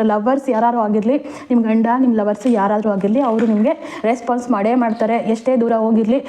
Lovers ಯಾರು ಆಗಿರಲಿ ನಿಮ್ಮ ಗಂಡ ನಿಮ್ಮ ಲವರ್ಸ್ ಯಾರಾದರೂ ಆಗಿರಲಿ, ಅವರು ನಿಮಗೆ ರೆಸ್ಪಾನ್ಸ್ ಮಾಡೇ ಮಾಡ್ತಾರೆ. ಎಷ್ಟೇ ದೂರ ಹೋಗಿರಲಿ.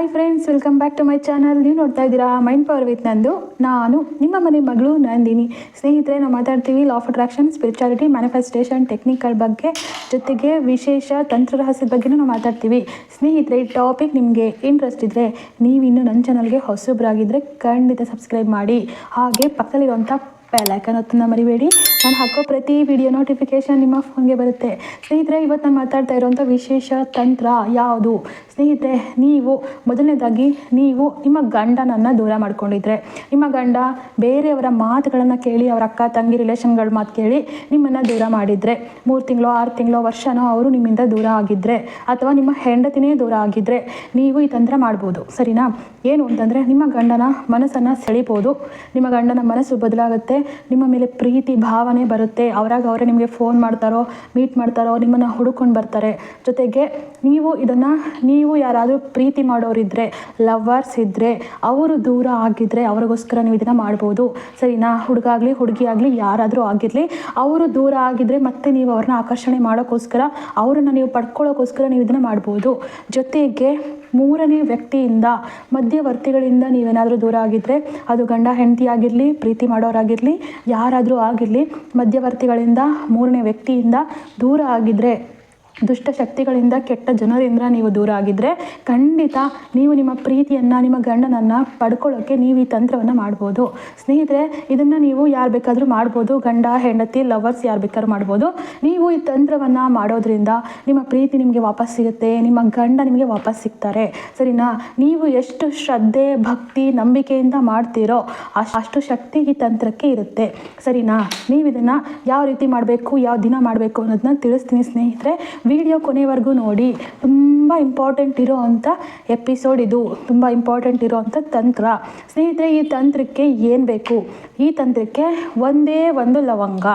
Hi friends welcome back to my channel ನೀವು ನೋಡ್ತಾ ಇದ್ದೀರಾ ಮೈಂಡ್ ಪವರ್ ವಿತ್ ನಂದು. ನಾನು, ನಿಮ್ಮ ಮನೆ ಮಗಳು ನಂದಿನಿ. ಸ್ನೇಹಿತರೆ, ನಾವು ಮಾತಾಡ್ತೀವಿ law of attraction spirituality manifestation technical ಬಗ್ಗೆ. ಜೊತೆಗೆ ವಿಶೇಷ ತಂತ್ರ ರಹಸ್ಯದ ಬಗ್ಗೆನೂ ನಾವು ಮಾತಾಡ್ತೀವಿ. ಸ್ನೇಹಿತರೆ, ಈ ಟಾಪಿಕ್ ನಿಮಗೆ ಇಂಟ್ರೆಸ್ಟ್ ಇದ್ದರೆ ನೀವಿನ್ನು ನನ್ನ ಚಾನಲ್ಗೆ ಹೊಸಬ್ರಾಗಿದ್ದರೆ ಖಂಡಿತ ಸಬ್ಸ್ಕ್ರೈಬ್ ಮಾಡಿ. ಹಾಗೆ ಪಕ್ಕದಲ್ಲಿರುವಂಥ ಬೆಲ್ಲೈಕನ್ ಹೊತ್ತನ್ನು ಮರಿಬೇಡಿ. ನಾನು ಹಾಕೋ ಪ್ರತಿ ವಿಡಿಯೋ ನೋಟಿಫಿಕೇಶನ್ ನಿಮ್ಮ ಫೋನ್ಗೆ ಬರುತ್ತೆ. ಸ್ನೇಹಿತರೆ, ಇವತ್ತು ನಾನು ಮಾತಾಡ್ತಾ ಇರುವಂಥ ವಿಶೇಷ ತಂತ್ರ ಯಾವುದು? ಸ್ನೇಹಿತರೆ, ನೀವು ಮೊದಲನೇದಾಗಿ ನೀವು ನಿಮ್ಮ ಗಂಡನನ್ನು ದೂರ ಮಾಡ್ಕೊಂಡಿದ್ರೆ. ನಿಮ್ಮ ಗಂಡ ಬೇರೆಯವರ ಮಾತುಗಳನ್ನು ಕೇಳಿ, ಅವರ ಅಕ್ಕ, ತಂಗಿ ರಿಲೇಷನ್ಗಳ ಮಾತು ಕೇಳಿ ನಿಮ್ಮನ್ನು ದೂರ ಮಾಡಿದರೆ. ಮೂರು ತಿಂಗಳು, ಆರು ತಿಂಗಳು, ವರ್ಷನೋ ಅವರು ನಿಮ್ಮಿಂದ ದೂರ ಆಗಿದ್ದರೆ ಅಥವಾ ನಿಮ್ಮ ಹೆಂಡತಿನೇ ದೂರ ಆಗಿದ್ದರೆ ನೀವು ಈ ತಂತ್ರ ಮಾಡ್ಬೋದು. ಸರಿನಾ? ಏನು ಅಂತಂದರೆ, ನಿಮ್ಮ ಗಂಡನ ಮನಸ್ಸನ್ನು ಸೆಳಿಬೋದು. ನಿಮ್ಮ ಗಂಡನ ಮನಸ್ಸು ಬದಲಾಗುತ್ತೆ. ನಿಮ್ಮ ಮೇಲೆ ಪ್ರೀತಿ, ಭಾವನೆ ಬರುತ್ತೆ. ಅವರಾಗ ಅವರೇ ನಿಮಗೆ ಫೋನ್ ಮಾಡ್ತಾರೋ ಮೀಟ್ ಮಾಡ್ತಾರೋ, ನಿಮ್ಮನ್ನು ಹುಡುಕೊಂಡು ಬರ್ತಾರೆ. ಜೊತೆಗೆ ನೀವು ಇದನ್ನು, ನೀವು ಯಾರಾದರೂ ಪ್ರೀತಿ ಮಾಡೋರಿದ್ದರೆ ಲವರ್ಸ್ ಇದ್ದರೆ ಅವರು ದೂರ ಆಗಿದ್ದರೆ ಅವ್ರಿಗೋಸ್ಕರ ನೀವು ಇದನ್ನು ಮಾಡ್ಬೋದು. ಸರಿನಾ? ಹುಡುಗ ಆಗಲಿ ಹುಡುಗಿ ಆಗಲಿ ಯಾರಾದರೂ ಆಗಿರಲಿ, ಅವರು ದೂರ ಆಗಿದ್ದರೆ ಮತ್ತೆ ನೀವು ಅವ್ರನ್ನ ಆಕರ್ಷಣೆ ಮಾಡೋಕ್ಕೋಸ್ಕರ ಅವರನ್ನು ನೀವು ಪಡ್ಕೊಳ್ಳೋಕ್ಕೋಸ್ಕರ ನೀವು ಇದನ್ನು ಮಾಡ್ಬೋದು. ಜೊತೆಗೆ ಮೂರನೇ ವ್ಯಕ್ತಿಯಿಂದ, ಮಧ್ಯವರ್ತಿಗಳಿಂದ ನೀವೇನಾದರೂ ದೂರ ಆಗಿದ್ದರೆ ಅದು ಗಂಡ, ಹೆಂಡತಿ ಆಗಿರಲಿ, ಪ್ರೀತಿ ಮಾಡೋರಾಗಿರಲಿ, ಯಾರಾದರೂ ಆಗಿರಲಿ, ಮಧ್ಯವರ್ತಿಗಳಿಂದ, ಮೂರನೇ ವ್ಯಕ್ತಿಯಿಂದ ದೂರ ಆಗಿದ್ದರೆ ದುಷ್ಟಶಕ್ತಿಗಳಿಂದ ಕೆಟ್ಟ ಜನರಿಂದ ನೀವು ದೂರ ಆಗಿದ್ದರೆ ಖಂಡಿತ ನೀವು ನಿಮ್ಮ ಪ್ರೀತಿಯನ್ನು, ನಿಮ್ಮ ಗಂಡನನ್ನು ಪಡ್ಕೊಳ್ಳೋಕ್ಕೆ ನೀವು ಈ ತಂತ್ರವನ್ನು ಮಾಡ್ಬೋದು. ಸ್ನೇಹಿತರೆ, ಇದನ್ನು ನೀವು ಯಾರು ಬೇಕಾದರೂ ಮಾಡ್ಬೋದು. ಗಂಡ, ಹೆಂಡತಿ ಲವರ್ಸ್ ಯಾರು ಬೇಕಾದ್ರೂ ಮಾಡ್ಬೋದು. ನೀವು ಈ ತಂತ್ರವನ್ನು ಮಾಡೋದ್ರಿಂದ ನಿಮ್ಮ ಪ್ರೀತಿ ನಿಮಗೆ ವಾಪಸ್ ಸಿಗುತ್ತೆ, ನಿಮ್ಮ ಗಂಡ ನಿಮಗೆ ವಾಪಸ್ ಸಿಗ್ತಾರೆ. ಸರಿನಾ? ನೀವು ಎಷ್ಟು ಶ್ರದ್ಧೆ, ಭಕ್ತಿ, ನಂಬಿಕೆಯಿಂದ ಮಾಡ್ತೀರೋ ಅಷ್ಟು ಶಕ್ತಿ ಈ ತಂತ್ರಕ್ಕೆ ಇರುತ್ತೆ. ಸರಿನಾ? ನೀವು ಇದನ್ನು ಯಾವ ರೀತಿ ಮಾಡಬೇಕು, ಯಾವ ದಿನ ಮಾಡಬೇಕು ಅನ್ನೋದನ್ನ ತಿಳಿಸ್ತೀನಿ ಸ್ನೇಹಿತರೆ. ವಿಡಿಯೋ ಕೊನೆವರೆಗೂ ನೋಡಿ. ತುಂಬ ಇಂಪಾರ್ಟೆಂಟ್ ಇರೋ ಅಂಥ ಎಪಿಸೋಡ್ ಇದು. ತುಂಬ ಇಂಪಾರ್ಟೆಂಟ್ ಇರೋ ಅಂಥ ತಂತ್ರ. ಸ್ನೇಹಿತರೆ, ಈ ತಂತ್ರಕ್ಕೆ ಏನು ಬೇಕು? ಈ ತಂತ್ರಕ್ಕೆ ಒಂದೇ ಒಂದು ಲವಂಗ,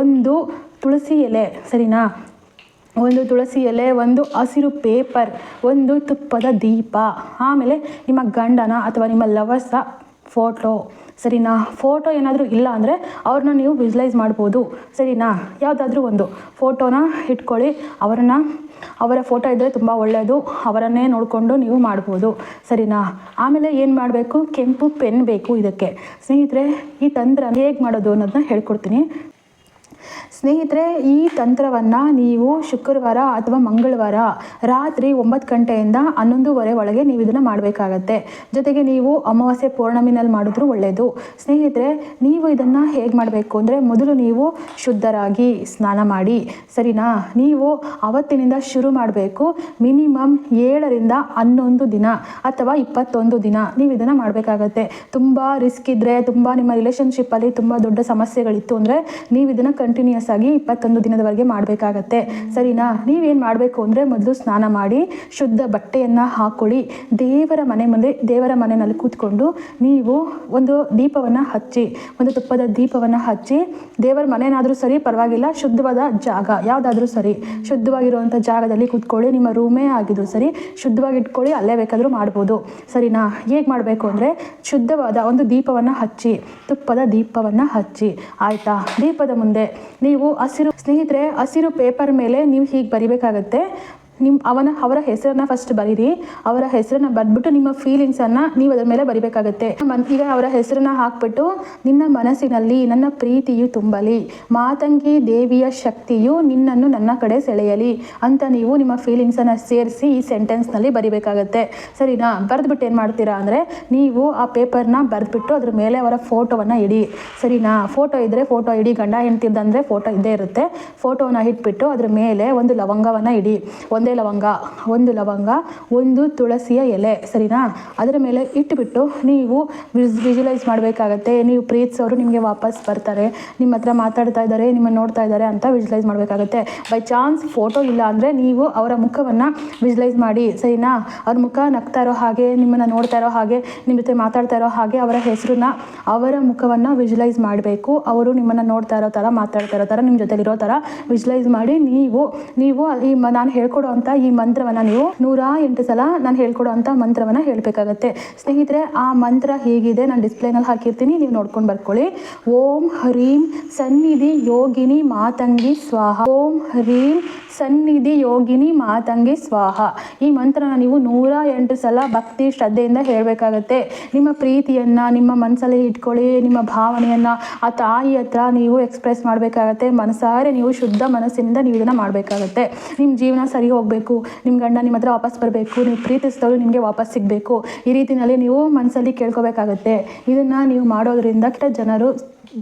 ಒಂದು ತುಳಸಿ ಎಲೆ, ಸರಿನಾ? ಒಂದು ತುಳಸಿ ಎಲೆ, ಒಂದು ಹಸಿರು ಪೇಪರ್ ಒಂದು ತುಪ್ಪದ ದೀಪ, ಆಮೇಲೆ ನಿಮ್ಮ ಗಂಡನ ಅಥವಾ ನಿಮ್ಮ ಲವರ್ಸ ಫೋಟೋ, ಸರಿನಾ? ಫೋಟೋ ಏನಾದರೂ ಇಲ್ಲ ಅಂದರೆ ಅವ್ರನ್ನ ನೀವು ವಿಜುಲೈಸ್ ಮಾಡ್ಬೋದು. ಸರಿನಾ? ಯಾವುದಾದ್ರೂ ಒಂದು ಫೋಟೋನ ಇಟ್ಕೊಳ್ಳಿ. ಅವರನ್ನು, ಅವರ ಫೋಟೋ ಇದ್ದರೆ ತುಂಬ ಒಳ್ಳೆಯದು ಅವರನ್ನೇ ನೋಡಿಕೊಂಡು ನೀವು ಮಾಡ್ಬೋದು. ಸರಿನಾ? ಆಮೇಲೆ ಏನು ಮಾಡಬೇಕು? ಕೆಂಪು ಪೆನ್ ಬೇಕು ಇದಕ್ಕೆ. ಸ್ನೇಹಿತರೆ, ಈ ತಂತ್ರ ಹೇಗೆ ಮಾಡೋದು ಅನ್ನೋದನ್ನ ಹೇಳ್ಕೊಡ್ತೀನಿ. ಸ್ನೇಹಿತರೆ, ಈ ತಂತ್ರವನ್ನು ನೀವು ಶುಕ್ರವಾರ ಅಥವಾ ಮಂಗಳವಾರ ರಾತ್ರಿ ಒಂಬತ್ತು ಗಂಟೆಯಿಂದ ಹನ್ನೊಂದುವರೆ ಒಳಗೆ ನೀವು ಇದನ್ನು ಮಾಡಬೇಕಾಗತ್ತೆ. ಜೊತೆಗೆ ನೀವು ಅಮಾವಾಸ್ಯೆ ಪೂರ್ಣಮಿನಲ್ಲಿ ಮಾಡಿದ್ರೂ ಒಳ್ಳೆಯದು ಸ್ನೇಹಿತರೆ, ನೀವು ಇದನ್ನು ಹೇಗೆ ಮಾಡಬೇಕು ಅಂದರೆ ಮೊದಲು ನೀವು ಶುದ್ಧರಾಗಿ ಸ್ನಾನ ಮಾಡಿ. ಸರಿನಾ? ನೀವು ಅವತ್ತಿನಿಂದ ಶುರು ಮಾಡಬೇಕು ಮಿನಿಮಮ್ ಏಳರಿಂದ ಹನ್ನೊಂದು ದಿನ ಅಥವಾ ಇಪ್ಪತ್ತೊಂದು ದಿನ ನೀವು ಇದನ್ನು ಮಾಡಬೇಕಾಗತ್ತೆ. ತುಂಬ ರಿಸ್ಕ್ ಇದ್ದರೆ ತುಂಬ ನಿಮ್ಮ ರಿಲೇಷನ್ಶಿಪ್ಪಲ್ಲಿ ತುಂಬ ದೊಡ್ಡ ಸಮಸ್ಯೆಗಳಿತ್ತು ಅಂದರೆ ನೀವು ಇದನ್ನು ಕಂಟಿನ್ಯೂಸ್ ಆಗಿ ಇಪ್ಪತ್ತೊಂದು ದಿನದವರೆಗೆ ಮಾಡಬೇಕಾಗತ್ತೆ. ಸರಿನಾ? ನೀವೇನು ಮಾಡಬೇಕು ಅಂದರೆ ಮೊದಲು ಸ್ನಾನ ಮಾಡಿ, ಶುದ್ಧ ಬಟ್ಟೆಯನ್ನು ಹಾಕ್ಕೊಳ್ಳಿ ದೇವರ ಮನೆ ಮುಂದೆ, ದೇವರ ಮನೆಯಲ್ಲಿ ಕೂತ್ಕೊಂಡು ನೀವು ಒಂದು ದೀಪವನ್ನು ಹಚ್ಚಿ, ಒಂದು ತುಪ್ಪದ ದೀಪವನ್ನು ಹಚ್ಚಿ, ದೇವರ ಮನೆಯಾದರೂ ಸರಿ ಪರವಾಗಿಲ್ಲ, ಶುದ್ಧವಾದ ಜಾಗ, ಯಾವುದಾದ್ರೂ ಸರಿ ಶುದ್ಧವಾಗಿರುವಂಥ ಜಾಗದಲ್ಲಿ ಕೂತ್ಕೊಳ್ಳಿ. ನಿಮ್ಮ ರೂಮೇ ಆಗಿದ್ರು ಸರಿ ಶುದ್ಧವಾಗಿ ಇಟ್ಕೊಳ್ಳಿ ಅಲ್ಲೇ ಬೇಕಾದರೂ ಮಾಡ್ಬೋದು. ಸರಿನಾ? ಹೇಗೆ ಮಾಡಬೇಕು ಅಂದರೆ ಶುದ್ಧವಾದ ಒಂದು ದೀಪವನ್ನು ಹಚ್ಚಿ, ತುಪ್ಪದ ದೀಪವನ್ನು ಹಚ್ಚಿ. ಆಯಿತಾ? ದೀಪದ ಮುಂದೆ ನೀವು ಹಸಿರು ಸ್ನೇಹಿತರೆ ಹಸಿರು ಪೇಪರ್ ಮೇಲೆ ನೀವು ಹೀಗೆ ಬರಿಬೇಕಾಗತ್ತೆ. ನಿಮ್ಮ ಅವನ, ಅವರ ಹೆಸರನ್ನ ಫಸ್ಟ್ ಬರೀರಿ. ಅವರ ಹೆಸರನ್ನ ಬರೆದ್ಬಿಟ್ಟು ನಿಮ್ಮ ಫೀಲಿಂಗ್ಸನ್ನು ನೀವು ಅದರ ಮೇಲೆ ಬರಿಬೇಕಾಗತ್ತೆ. ಈಗ ಅವರ ಹೆಸರನ್ನ ಹಾಕ್ಬಿಟ್ಟು ನಿನ್ನ ಮನಸ್ಸಿನಲ್ಲಿ, ನನ್ನ ಪ್ರೀತಿಯು ತುಂಬಲಿ. ಮಾತಂಗಿ ದೇವಿಯ ಶಕ್ತಿಯು ನಿನ್ನನ್ನು ನನ್ನ ಕಡೆ ಸೆಳೆಯಲಿ ಅಂತ ನೀವು ನಿಮ್ಮ ಫೀಲಿಂಗ್ಸನ್ನು ಸೇರಿಸಿ ಈ ಸೆಂಟೆನ್ಸ್ನಲ್ಲಿ ಬರಿಬೇಕಾಗತ್ತೆ. ಸರಿನಾ? ಬರೆದ್ಬಿಟ್ಟು ಏನು ಮಾಡ್ತೀರಾ ಅಂದರೆ ನೀವು ಆ ಪೇಪರ್ನ ಬರೆದ್ಬಿಟ್ಟು ಅದ್ರ ಮೇಲೆ ಅವರ ಫೋಟೋವನ್ನು ಇಡಿ. ಸರಿನಾ? ಫೋಟೋ ಇದ್ದರೆ ಫೋಟೋ ಇಡಿ. ಗಂಡ ಹೆಂಡ್ತಿದ್ದಂದರೆ ಫೋಟೋ ಇದ್ದೇ ಇರುತ್ತೆ. ಫೋಟೋನ ಇಟ್ಬಿಟ್ಟು ಅದ್ರ ಮೇಲೆ ಒಂದು ಲವಂಗವನ್ನು ಇಡಿ. ಒಂದೇ ಲವಂಗ, ಒಂದು ಲವಂಗ, ಒಂದು ತುಳಸಿಯ ಎಲೆ, ಸರಿನಾ? ಅದರ ಮೇಲೆ ಇಟ್ಟುಬಿಟ್ಟು ನೀವು ವಿಸ್ ವಿಜುಲೈಸ್ ಮಾಡಬೇಕಾಗತ್ತೆ. ನೀವು ಪ್ರೀತಿಸೋರು ನಿಮಗೆ ವಾಪಸ್ ಬರ್ತಾರೆ. ನಿಮ್ಮ ಹತ್ರ ಮಾತಾಡ್ತಾ ಇದ್ದಾರೆ, ನಿಮ್ಮನ್ನು ನೋಡ್ತಾ ಇದ್ದಾರೆ ಅಂತ ವಿಜುಲೈಸ್ ಮಾಡಬೇಕಾಗತ್ತೆ. ಬೈ ಚಾನ್ಸ್ ಫೋಟೋ ಇಲ್ಲ ಅಂದರೆ ನೀವು ಅವರ ಮುಖವನ್ನು ವಿಜುಲೈಸ್ ಮಾಡಿ, ಸರಿನಾ? ಅವ್ರ ಮುಖ ನಗ್ತಾ ಇರೋ ಹಾಗೆ, ನಿಮ್ಮನ್ನು ನೋಡ್ತಾ ಇರೋ ಹಾಗೆ, ನಿಮ್ಮ ಜೊತೆ ಮಾತಾಡ್ತಾ ಇರೋ ಹಾಗೆ ಅವರ ಹೆಸರನ್ನ ಅವರ ಮುಖವನ್ನು ವಿಜುಲೈಸ್ ಮಾಡಬೇಕು. ಅವರು ನಿಮ್ಮನ್ನು ನೋಡ್ತಾ ಇರೋ ಥರ ಮಾತಾಡ್ತಾ ಇರೋ ಥರ ನಿಮ್ಮ ಜೊತೆಲಿರೋ ಥರ ವಿಜುಲೈಸ್ ಮಾಡಿ ನೀವು ನೀವು ಈ ನಾನು ಹೇಳ್ಕೊಡೋ ಅಂತ ಈ ಮಂತ್ರವನ್ನು ನೀವು ನೂರ ಎಂಟು ಸಲ ನಾನು ಹೇಳ್ಕೊಡೋ ಮಂತ್ರವನ್ನ ಮಂತ್ರವನ್ನು ಹೇಳಬೇಕಾಗತ್ತೆ. ಸ್ನೇಹಿತರೆ, ಆ ಮಂತ್ರ ಹೇಗಿದೆ? ನಾನು ಡಿಸ್ಪ್ಲೇನಲ್ಲಿ ಹಾಕಿರ್ತೀನಿ, ನೀವು ನೋಡ್ಕೊಂಡು ಬರ್ಕೊಳ್ಳಿ. ಓಂ ಹರೀಂ ಸನ್ನಿಧಿ ಯೋಗಿನಿ ಮಾತಂಗಿ ಸ್ವಾಹ. ಓಂ ಹರೀಂ ಸನ್ನಿಧಿ ಯೋಗಿನಿ ಮಾತಂಗಿ ಸ್ವಾಹ. ಈ ಮಂತ್ರನ ನೀವು ನೂರ ಎಂಟು ಸಲ ಭಕ್ತಿ ಶ್ರದ್ಧೆಯಿಂದ ಹೇಳಬೇಕಾಗತ್ತೆ. ನಿಮ್ಮ ಪ್ರೀತಿಯನ್ನು, ನಿಮ್ಮ ಮನಸ್ಸಲ್ಲಿ ಇಟ್ಕೊಳ್ಳಿ, ನಿಮ್ಮ ಭಾವನೆಯನ್ನು ಆ ತಾಯಿ ಹತ್ರ ನೀವು ಎಕ್ಸ್ಪ್ರೆಸ್ ಮಾಡಬೇಕಾಗತ್ತೆ. ಮನಸಾರೆ ನೀವು ಶುದ್ಧ ಮನಸ್ಸಿನಿಂದ ನೀವು ಇದನ್ನು ಮಾಡಬೇಕಾಗತ್ತೆ. ನಿಮ್ಮ ಜೀವನ ಸರಿ ಹೋಗಬೇಕು ನಿಮ್ಮ ಗಂಡ ನಿಮ್ಮ ಹತ್ರ ವಾಪಸ್ ಬರಬೇಕು, ನೀವು ಪ್ರೀತಿಸಿದವರು ನಿಮಗೆ ವಾಪಸ್ ಸಿಗಬೇಕು. ಈ ರೀತಿಯಲ್ಲಿ ನೀವು ಮನಸ್ಸಲ್ಲಿ ಕೇಳ್ಕೋಬೇಕಾಗತ್ತೆ. ಇದನ್ನು ನೀವು ಮಾಡೋದ್ರಿಂದ ಕೆಟ್ಟ ಜನರು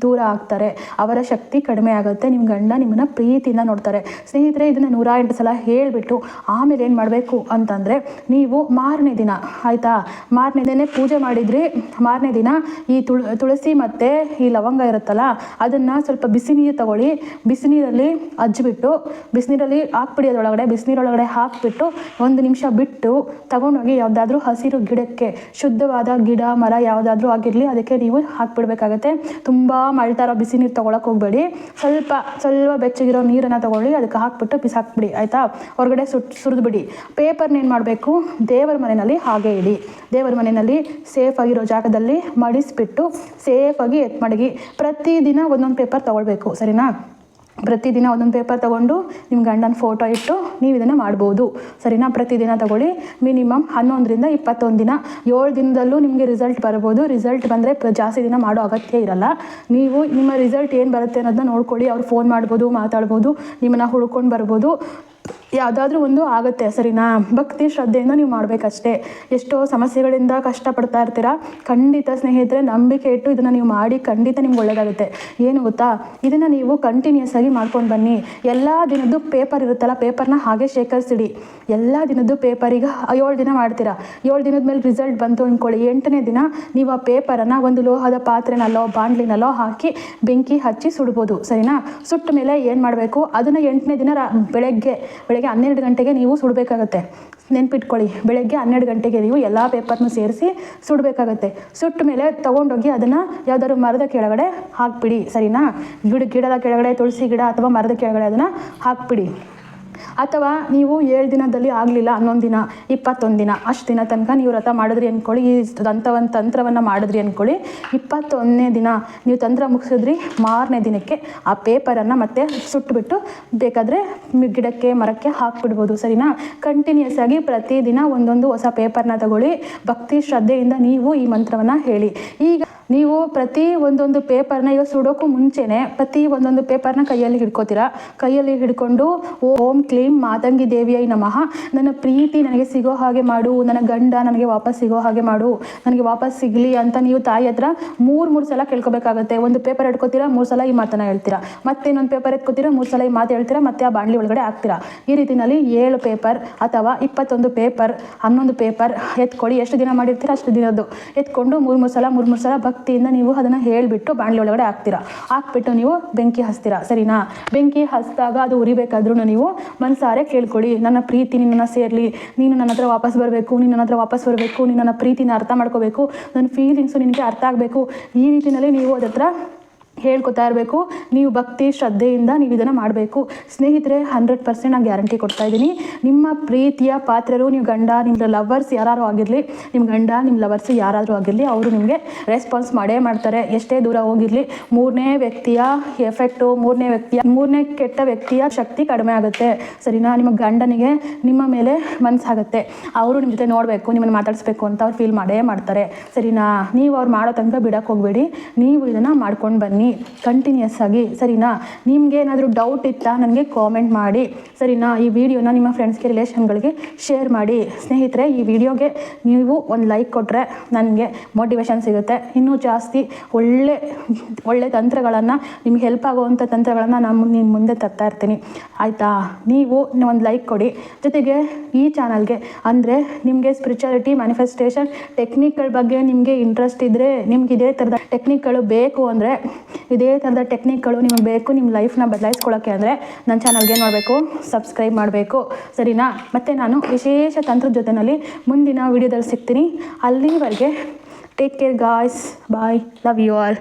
ದೂರ ಆಗ್ತಾರೆ. ಅವರ ಶಕ್ತಿ ಕಡಿಮೆ ಆಗುತ್ತೆ. ನಿಮ್ಮ ಗಂಡ ನಿಮ್ಮನ್ನು ಪ್ರೀತಿಯಿಂದ ನೋಡ್ತಾರೆ. ಸ್ನೇಹಿತರೆ, ಇದನ್ನು ನೂರ ಎಂಟು ಸಲ ಹೇಳಿಬಿಟ್ಟು ಆಮೇಲೆ ಏನು ಮಾಡಬೇಕು ಅಂತಂದರೆ ನೀವು ಮಾರನೇ ದಿನ, ಆಯಿತಾ? ಮಾರನೇ ದಿನ ಪೂಜೆ ಮಾಡಿದ್ರಿ ಮಾರನೇ ದಿನ ಈ ತುಳ, ತುಳಸಿ ಮತ್ತು ಈ ಲವಂಗ ಇರುತ್ತಲ್ಲ, ಅದನ್ನು ಸ್ವಲ್ಪ ಬಿಸಿ ನೀರು ತಗೊಳ್ಳಿ. ಬಿಸಿನೀರಲ್ಲಿ ಹಜ್ಜಿಬಿಟ್ಟು ಬಿಸಿನೀರಲ್ಲಿ ಹಾಕ್ಬಿಡಿ ಅದರೊಳಗಡೆ ಬಿಸಿನೀರೊಳಗಡೆ ಹಾಕಿಬಿಟ್ಟು ಒಂದು ನಿಮಿಷ ಬಿಟ್ಟು ತಗೊಂಡೋಗಿ ಯಾವುದಾದ್ರೂ ಹಸಿರು ಗಿಡಕ್ಕೆ, ಶುದ್ಧವಾದ ಗಿಡ, ಮರ ಯಾವುದಾದ್ರೂ ಆಗಿರಲಿ, ಅದಕ್ಕೆ ನೀವು ಹಾಕ್ಬಿಡ್ಬೇಕಾಗತ್ತೆ. ತುಂಬ ಮಳ್ತಾ ಇರೋ ಬಿಸಿ ನೀರು ತೊಗೊಳಕ್ಕೆ ಹೋಗಬೇಡಿ. ಸ್ವಲ್ಪ ಸ್ವಲ್ಪ ಬೆಚ್ಚಗಿರೋ ನೀರನ್ನು ತಗೊಳ್ಳಿ, ಅದಕ್ಕೆ ಹಾಕ್ಬಿಟ್ಟು ಬಿಸಾಕ್ಬಿಡಿ, ಆಯಿತಾ? ಹೊರಗಡೆ ಸುಟ್, ಸುರಿದ್ಬಿಡಿ. ಪೇಪರ್ನ ಏನು ಮಾಡಬೇಕು? ದೇವರ ಮನೆಯಲ್ಲಿ ಹಾಗೆ ಇಡಿ. ದೇವರ ಮನೆಯಲ್ಲಿ ಆಗಿರೋ ಜಾಗದಲ್ಲಿ ಮಡಿಸ್ಬಿಟ್ಟು ಸೇಫಾಗಿ ಎತ್ ಮಡಗಿ ಪ್ರತಿದಿನ ಒಂದೊಂದು ಪೇಪರ್ ತೊಗೊಳ್ಬೇಕು, ಸರಿನಾ? ಪ್ರತಿದಿನ ಒಂದೊಂದು ಪೇಪರ್ ತೊಗೊಂಡು ನಿಮ್ಮ ಗಂಡನ ಫೋಟೋ ಇಟ್ಟು ನೀವು ಇದನ್ನು ಮಾಡ್ಬೋದು. ಸರಿನಾ? ಪ್ರತಿದಿನ ತಗೊಳ್ಳಿ. ಮಿನಿಮಮ್ ಹನ್ನೊಂದರಿಂದ ಇಪ್ಪತ್ತೊಂದು ದಿನ. ಏಳು ದಿನದಲ್ಲೂ ನಿಮಗೆ ರಿಸಲ್ಟ್ ಬರ್ಬೋದು. ರಿಸಲ್ಟ್ ಬಂದರೆ ಜಾಸ್ತಿ ದಿನ ಮಾಡೋ ಅಗತ್ಯ ಇರಲ್ಲ. ನೀವು ನಿಮ್ಮ ರಿಸಲ್ಟ್ ಏನು ಬರುತ್ತೆ ಅನ್ನೋದನ್ನ ನೋಡ್ಕೊಳ್ಳಿ. ಅವ್ರು ಫೋನ್ ಮಾಡ್ಬೋದು, ಮಾತಾಡ್ಬೋದು, ನಿಮ್ಮನ್ನು ಹುಡ್ಕೊಂಡು ಬರ್ಬೋದು. ಯಾವುದಾದ್ರೂ ಒಂದು ಆಗುತ್ತೆ ಸರಿನಾ ಭಕ್ತಿ ಶ್ರದ್ಧೆಯಿಂದ ನೀವು ಮಾಡಬೇಕಷ್ಟೇ. ಎಷ್ಟೋ ಸಮಸ್ಯೆಗಳಿಂದ ಕಷ್ಟಪಡ್ತಾ ಇರ್ತೀರಾ? ಖಂಡಿತ ಸ್ನೇಹಿತರೆ, ನಂಬಿಕೆ ಇಟ್ಟು ಇದನ್ನು ನೀವು ಮಾಡಿ ಖಂಡಿತ ನಿಮ್ಗೆ ಒಳ್ಳೆಯದಾಗುತ್ತೆ ಏನು ಗೊತ್ತಾ? ಇದನ್ನು ನೀವು ಕಂಟಿನ್ಯೂಸ್ ಆಗಿ ಮಾಡ್ಕೊಂಡು ಬನ್ನಿ. ಎಲ್ಲ ದಿನದ್ದು ಪೇಪರ್ ಇರುತ್ತಲ್ಲ ಪೇಪರ್ನ ಹಾಗೆ ಶೇಖರಿಸಿಡಿ. ಎಲ್ಲ ದಿನದ್ದು ಪೇಪರ್ ಈಗ ಏಳು ದಿನ ಮಾಡ್ತೀರಾ? ಏಳು ದಿನದ ಮೇಲೆ ರಿಸಲ್ಟ್ ಬಂತು ಅಂದ್ಕೊಳ್ಳಿ ಎಂಟನೇ ದಿನ ನೀವು ಆ ಪೇಪರನ್ನು ಒಂದು ಲೋಹದ ಪಾತ್ರೆನಲ್ಲೋ ಬಾಂಡ್ಲಿನಲ್ಲೋ ಹಾಕಿ ಬೆಂಕಿ ಹಚ್ಚಿ ಸುಡ್ಬೋದು. ಸರಿನಾ? ಸುಟ್ಟ ಮೇಲೆ ಏನು ಮಾಡಬೇಕು? ಅದನ್ನು ಎಂಟನೇ ದಿನ ರಾ ಬೆಳಗ್ಗೆ ಬೆಳಗ್ಗೆ ಹನ್ನೆರಡು ಗಂಟೆಗೆ ನೀವು ಸುಡಬೇಕಾಗತ್ತೆ. ನೆನ್ಪಿಟ್ಕೊಳ್ಳಿ. ಬೆಳಗ್ಗೆ ಹನ್ನೆರಡು ಗಂಟೆಗೆ ನೀವು ಎಲ್ಲ ಪೇಪರ್ನೂ ಸೇರಿಸಿ ಸುಡಬೇಕಾಗತ್ತೆ. ಸುಟ್ಟ ಮೇಲೆ ತೊಗೊಂಡೋಗಿ ಅದನ್ನು ಯಾವ್ದಾದ್ರು ಮರದ ಕೆಳಗಡೆ ಹಾಕ್ಬಿಡಿ. ಸರಿನಾ? ಗಿಡ, ಗಿಡದ ಕೆಳಗಡೆ ತುಳಸಿ ಗಿಡ ಅಥವಾ ಮರದ ಕೆಳಗಡೆ ಅದನ್ನು ಹಾಕ್ಬಿಡಿ. ಅಥವಾ ನೀವು ಏಳು ದಿನದಲ್ಲಿ ಆಗಲಿಲ್ಲ, ಹನ್ನೊಂದು ದಿನ, ಇಪ್ಪತ್ತೊಂದು ದಿನ, ಅಷ್ಟು ದಿನ ತನಕ ನೀವು ವ್ರತ ಮಾಡಿದ್ರಿ ಅಂದ್ಕೊಳ್ಳಿ ಈ ದಂತವನ್ನು ತಂತ್ರವನ್ನು ಮಾಡಿದ್ರಿ ಅಂದ್ಕೊಳ್ಳಿ ಇಪ್ಪತ್ತೊಂದನೇ ದಿನ ನೀವು ತಂತ್ರ ಮುಗಿಸಿದ್ರಿ, ಮಾರನೇ ದಿನಕ್ಕೆ ಆ ಪೇಪರನ್ನು ಮತ್ತೆ ಸುಟ್ಟುಬಿಟ್ಟು ಬೇಕಾದರೆ ಗಿಡಕ್ಕೆ, ಮರಕ್ಕೆ ಹಾಕ್ಬಿಡ್ಬೋದು, ಸರಿನಾ? ಕಂಟಿನ್ಯೂಸ್ ಆಗಿ ಪ್ರತಿದಿನ ಒಂದೊಂದು ಹೊಸ ಪೇಪರ್ನ ತಗೊಳ್ಳಿ. ಭಕ್ತಿ ಶ್ರದ್ಧೆಯಿಂದ ನೀವು ಈ ಮಂತ್ರವನ್ನು ಹೇಳಿ. ಈಗ ನೀವು ಪ್ರತಿ ಒಂದೊಂದು ಪೇಪರ್ನ ಈಗ ಸುಡೋಕ್ಕೂ ಮುಂಚೆನೆ ಪ್ರತಿ ಒಂದೊಂದು ಪೇಪರ್ನ ಕೈಯಲ್ಲಿ ಹಿಡ್ಕೋತೀರಾ? ಕೈಯಲ್ಲಿ ಹಿಡ್ಕೊಂಡು ಓಂ ಕ್ಲೀಂ ಮಾತಂಗಿ ದೇವಿಯೈ ನಮಃ. ನನ್ನ ಪ್ರೀತಿ ನನಗೆ ಸಿಗೋ ಹಾಗೆ ಮಾಡು. ನನ್ನ ಗಂಡ ನನಗೆ ವಾಪಸ್ ಸಿಗೋ ಹಾಗೆ ಮಾಡು. ನನಗೆ ವಾಪಸ್ ಸಿಗಲಿ ಅಂತ ನೀವು ತಾಯಿ ಹತ್ರ ಮೂರು ಮೂರು ಸಲ ಕೇಳ್ಕೊಬೇಕಾಗುತ್ತೆ. ಒಂದು ಪೇಪರ್ ಎಟ್ಕೋತೀರಾ ಮೂರು ಸಲ ಈ ಮಾತನ್ನ ಹೇಳ್ತೀರಾ? ಮತ್ತೆ ಇನ್ನೊಂದು ಪೇಪರ್ ಎತ್ಕೋತೀರಾ? ಮೂರು ಸಲ ಈ ಮಾತು ಹೇಳ್ತೀರಾ? ಮತ್ತೆ ಆ ಬಾಣಲಿ ಒಳಗಡೆ ಹಾಕ್ತೀರಾ? ಈ ರೀತಿಯಲ್ಲಿ ಏಳು ಪೇಪರ್ ಅಥವಾ ಇಪ್ಪತ್ತೊಂದು ಪೇಪರ್, ಹನ್ನೊಂದು ಪೇಪರ್ ಎತ್ಕೊಳ್ಳಿ. ಎಷ್ಟು ದಿನ ಮಾಡಿರ್ತೀರಾ ಅಷ್ಟು ದಿನದ್ದು. ಎತ್ಕೊಂಡು ಮೂರು ಮೂರು ಸಲ, ಮೂರು ಮೂರು ಸಲ ಭಕ್ತಿಯಿಂದ ನೀವು ಅದನ್ನು ಹೇಳಿಬಿಟ್ಟು ಬಾಣಲಿ ಒಳಗಡೆ ಹಾಕ್ತೀರಾ. ಹಾಕ್ಬಿಟ್ಟು ನೀವು ಬೆಂಕಿ ಹಚ್ತೀರಾ? ಸರಿನಾ? ಬೆಂಕಿ ಹಚ್ಚಿದಾಗ ಅದು ಉರಿಬೇಕಾದ್ರೂ ನೀವು ಮನಸಾರೆ ಕೇಳ್ಕೊಳ್ಳಿ. ನನ್ನ ಪ್ರೀತಿ ನಿನ್ನನ್ನು ಸೇರಲಿ. ನೀನು ನನ್ನ ಹತ್ರ ವಾಪಸ್ ಬರಬೇಕು. ನೀನು ನನ್ನ ಹತ್ರ ವಾಪಸ್ ಬರಬೇಕು. ನೀನು ನನ್ನ ಪ್ರೀತಿನ ಅರ್ಥ ಮಾಡ್ಕೋಬೇಕು. ನನ್ನ ಫೀಲಿಂಗ್ಸು ನಿನಗೆ ಅರ್ಥ ಆಗಬೇಕು. ಈ ರೀತಿಯಲ್ಲಿ ನೀವು ಅದ್ರ ಹತ್ರ ಹೇಳ್ಕೊತಾ ಇರಬೇಕು. ನೀವು ಭಕ್ತಿ, ಶ್ರದ್ಧೆಯಿಂದ ನೀವು ಇದನ್ನು ಮಾಡಬೇಕು. ಸ್ನೇಹಿತರೆ ಹಂಡ್ರೆಡ್ ಪರ್ಸೆಂಟ್ ನಾನು ಗ್ಯಾರಂಟಿ ಕೊಡ್ತಾ ಇದ್ದೀನಿ. ನಿಮ್ಮ ಪ್ರೀತಿಯ ಪಾತ್ರರು, ನೀವು ಗಂಡ ನಿಮ್ಮ ಲವರ್ಸ್ ಯಾರು ಆಗಿರಲಿ ನಿಮ್ಮ ಗಂಡ ನಿಮ್ಮ ಲವರ್ಸ್ ಯಾರಾದರೂ ಆಗಿರಲಿ, ಅವರು ನಿಮಗೆ ರೆಸ್ಪಾನ್ಸ್ ಮಾಡೇ ಮಾಡ್ತಾರೆ. ಎಷ್ಟೇ ದೂರ ಹೋಗಿರಲಿ, ಮೂರನೇ ವ್ಯಕ್ತಿಯ ಎಫೆಕ್ಟು ಮೂರನೇ ವ್ಯಕ್ತಿಯ, ಮೂರನೇ ಕೆಟ್ಟ ವ್ಯಕ್ತಿಯ ಶಕ್ತಿ ಕಡಿಮೆ ಆಗುತ್ತೆ. ಸರಿನಾ? ನಿಮ್ಮ ಗಂಡನಿಗೆ ನಿಮ್ಮ ಮೇಲೆ ಮನಸ್ಸಾಗುತ್ತೆ ಅವರು ನಿಮ್ಮ ಜೊತೆ ನೋಡಬೇಕು, ನಿಮ್ಮನ್ನು ಮಾತಾಡಿಸ್ಬೇಕು ಅಂತ ಅವ್ರು ಫೀಲ್ ಮಾಡೇ ಮಾಡ್ತಾರೆ. ಸರಿನಾ? ನೀವು ಅವ್ರು ಮಾಡೋ ತನಕ ಬಿಡೋಕ್ಕೆ ಹೋಗಬೇಡಿ. ನೀವು ಇದನ್ನು ಮಾಡ್ಕೊಂಡು ಬನ್ನಿ. ಕಂಟಿನ್ಯೂಸ್ ಆಗಿ, ಸರಿನಾ? ನಿಮ್ಗೆ ಏನಾದರೂ ಡೌಟ್ ಇತ್ತಾ? ನನಗೆ ಕಾಮೆಂಟ್ ಮಾಡಿ, ಸರಿನಾ? ಈ ವಿಡಿಯೋನ ನಿಮ್ಮ ಫ್ರೆಂಡ್ಸ್ಗೆ ರಿಲೇಷನ್ಗಳಿಗೆ ಶೇರ್ ಮಾಡಿ. ಸ್ನೇಹಿತರೆ, ಈ ವಿಡಿಯೋಗೆ ನೀವು ಒಂದು ಲೈಕ್ ಕೊಟ್ಟರೆ ನನಗೆ ಮೋಟಿವೇಶನ್ ಸಿಗುತ್ತೆ. ಇನ್ನೂ ಜಾಸ್ತಿ ಒಳ್ಳೆ ಒಳ್ಳೆ ತಂತ್ರಗಳನ್ನು, ನಿಮ್ಗೆ ಹೆಲ್ಪ್ ಆಗುವಂಥ ತಂತ್ರಗಳನ್ನು ನಾನು ನಿಮ್ಮ ಮುಂದೆ ತರ್ತಾ ಇರ್ತೀನಿ. ಆಯಿತಾ? ನೀವು ಒಂದು ಲೈಕ್ ಕೊಡಿ. ಜೊತೆಗೆ ಈ ಚಾನಲ್ಗೆ ಅಂದರೆ ನಿಮಗೆ ಸ್ಪಿರಿಚುಯಾಲಿಟಿ ಮ್ಯಾನಿಫೆಸ್ಟೇಷನ್ ಟೆಕ್ನಿಕ್ಗಳ ಬಗ್ಗೆ ನಿಮಗೆ ಇಂಟ್ರೆಸ್ಟ್ ಇದ್ದರೆ ನಿಮ್ಗೆ ಇದೇ ಥರದ ಟೆಕ್ನಿಕ್ಗಳು ಬೇಕು ಅಂದರೆ ಇದೇ ಥರದ ಟೆಕ್ನಿಕ್ಗಳು ನಿಮಗೆ ಬೇಕು ನಿಮ್ಮ ಲೈಫ್ನ ಬದಲಾಯಿಸ್ಕೊಳ್ಳೋಕ್ಕೆ ಅಂದರೆ ನನ್ನ ಚಾನಲ್ಗೆ ಏನು ಮಾಡಬೇಕು? ಸಬ್ಸ್ಕ್ರೈಬ್ ಮಾಡಬೇಕು. ಸರಿನಾ? ಮತ್ತು ನಾನು ವಿಶೇಷ ತಂತ್ರದ ಜೊತೆಯಲ್ಲಿ ಮುಂದಿನ ವಿಡಿಯೋದಲ್ಲಿ ಸಿಗ್ತೀನಿ. ಅಲ್ಲಿವರೆಗೆ take care guys bye love you all